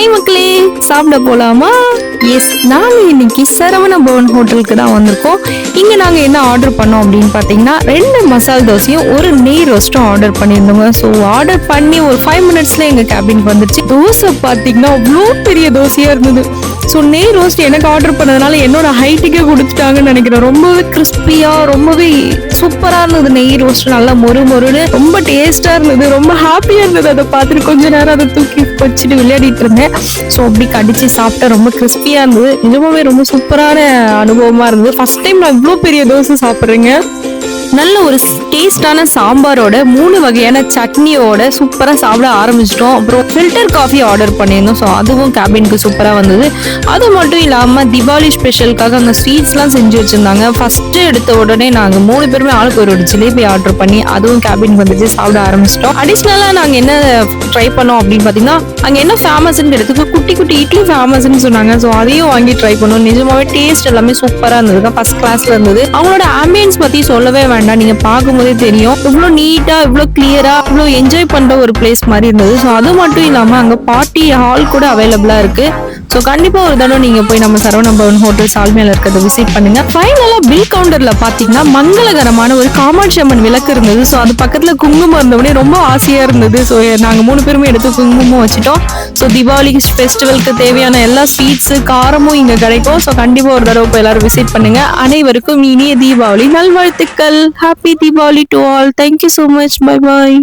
High மக்களே சாப்பிட போலாமா? எஸ் நாங்க இன்னைக்கு சரவண பவன் ஹோட்டலுக்கு தான் வந்திருக்கோம். இங்க நாங்க என்ன ஆர்டர் பண்ணோம் அப்படின்னு பாத்தீங்கன்னா ரெண்டு மசால் தோசையும் ஒரு நெய் ரோஸ்ட்டும் ஆர்டர் பண்ணியிருந்தோங்க. ஸோ ஆர்டர் பண்ணி ஒரு ஃபைவ் மினிட்ஸ்ல எங்க கேபினுக்கு வந்துருச்சு. தோசை பாத்தீங்கன்னா அவ்வளோ பெரிய தோசையா இருந்தது. ஸோ நெய் ரோஸ்ட் எனக்கு ஆர்டர் பண்ணதுனால என்னோட ஹைட்டுக்கே கொடுத்துட்டாங்கன்னு நினைக்கிறேன். ரொம்பவே கிறிஸ்பியாக ரொம்பவே சூப்பராக இருந்தது நெய் ரோஸ்ட் நல்லா மொறு மொறுன்னு ரொம்ப டேஸ்ட்டாக இருந்தது. ரொம்ப ஹாப்பியாக இருந்தது. அதை பார்த்துட்டு கொஞ்ச நேரம் அதை தூக்கி வச்சுட்டு விளையாடிட்டு இருந்தேன். ஸோ அப்படி கடிச்சு சாப்பிட்டா ரொம்ப கிறிஸ்பியாக இருந்தது. நிஜமாவே ரொம்ப சூப்பரான அனுபவமாக இருந்தது. ஃபர்ஸ்ட் டைம் நான் இவ்வளோ பெரிய தோசை சாப்பிட்றேங்க. நல்ல ஒரு டேஸ்டான சாம்பாரோட மூணு வகையான சட்னியோட சூப்பராக சாப்பிட ஆரம்பிச்சிட்டோம். அப்புறம் ஃபில்டர் காஃபி ஆர்டர் பண்ணியிருந்தோம். ஸோ அதுவும் கேபினுக்கு சூப்பராக வந்தது. அது மட்டும் இல்லாமல் தீபாவளி ஸ்பெஷலுக்காக அங்கே ஸ்வீட்ஸ்லாம் செஞ்சு வச்சுருந்தாங்க. ஃபஸ்ட்டு எடுத்த உடனே நாங்கள் மூணு பேருமே ஆளுக்கு ஒரு ஜிலேபி ஆர்டர் பண்ணி அதுவும் கேபினுக்கு வந்துச்சு சாப்பிட ஆரம்பிச்சிட்டோம். அடிஷ்னலாக நாங்கள் என்ன ட்ரை பண்ணோம் அப்படின்னு பார்த்தீங்கன்னா அங்கே என்ன ஃபேமஸ்ன்னு எடுத்துக்கோ குட்டி குட்டி இட்லி ஃபேமஸ்ன்னு சொன்னாங்க. ஸோ அதையும் வாங்கி ட்ரை பண்ணோம். நிஜமாவே டேஸ்ட் எல்லாமே சூப்பராக இருந்தது ஃபர்ஸ்ட் கிளாஸில் இருந்தது. அவங்களோட ஆம்பியன்ஸ் பற்றி சொல்லவே வேண்டாம் நீங்கள் பார்க்கும்போதே தெரியும். இவ்வளோ நீட்டாக இவ்வளோ கிளியராக இவ்வளோ என்ஜாய் பண்ணுற ஒரு பிளேஸ் மாதிரி இருந்தது. ஸோ அது மட்டும் இல்லாமல் அங்கே பார்ட்டி ஹால் கூட அவைலபிளாக இருக்குது ஸோ கண்டிப்பாக ஒரு தடவை நீங்கள் போய் நம்ம சரவண பவன் ஹோட்டல் சால்மையில் இருக்கிறத விசிட் பண்ணுங்க. ஃபைனலாக பில் கவுண்டரில் பார்த்தீங்கன்னா மங்களகரமான ஒரு காமாட்சி அம்மன் விளக்கு இருந்தது. ஸோ அது பக்கத்தில் குங்குமம் இருந்தவொடனே ரொம்ப ஆசையாக இருந்தது. ஸோ நாங்கள் மூணு பேருமே எடுத்து குங்குமம் வச்சுட்டோம். ஸோ தீபாவளி ஃபெஸ்டிவலுக்கு தேவையான எல்லா ஸ்வீட்ஸு காரமும் இங்கே கிடைக்கும். ஸோ கண்டிப்பாக ஒரு தடவை போய் எல்லாரும் விசிட் பண்ணுங்க. அனைவருக்கும் இனிய தீபாவளி. நல்வாழ்த்துக்கள். Happy Deepavali to all thank you so much bye bye